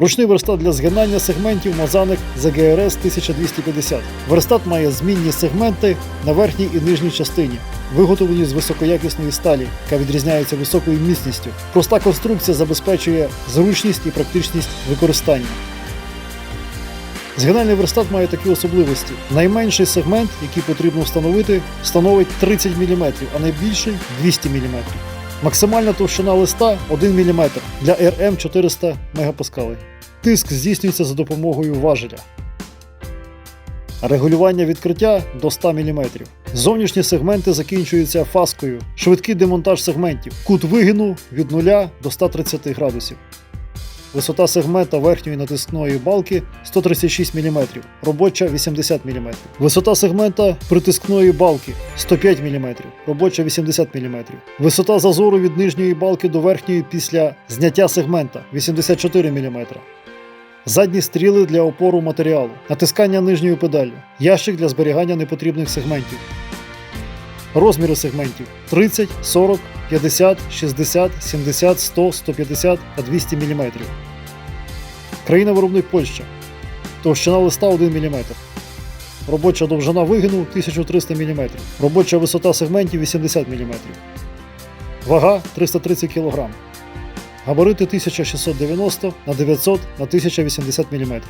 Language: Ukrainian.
Ручний верстат для згинання сегментів Мозаник ZGRS 1250. Верстат має змінні сегменти на верхній і нижній частині, виготовлені з високоякісної сталі, яка відрізняється високою міцністю. Проста конструкція забезпечує зручність і практичність використання. Згинальний верстат має такі особливості. Найменший сегмент, який потрібно встановити, становить 30 мм, а найбільший 200 мм. Максимальна товщина листа 1 мм для RM 400 МПа. Тиск здійснюється за допомогою важеля. Регулювання відкриття до 100 мм. Зовнішні сегменти закінчуються фаскою. Швидкий демонтаж сегментів. Кут вигину від 0 до 130 градусів. Висота сегмента верхньої натискної балки 136 мм, робоча 80 мм. Висота сегмента притискної балки 105 мм, робоча 80 мм. Висота зазору від нижньої балки до верхньої після зняття сегмента 84 мм. Задні стріли для опору матеріалу, натискання нижньою педаллю, ящик для зберігання непотрібних сегментів. Розміри сегментів 30, 40, 50, 60, 70, 100, 150 та 200 мм. Країна виробник Польща. Товщина листа 1 мм. Робоча довжина вигину 1300 мм. Робоча висота сегментів 80 мм. Вага 330 кг. Габарити 1690 на 900 на 1080 мм.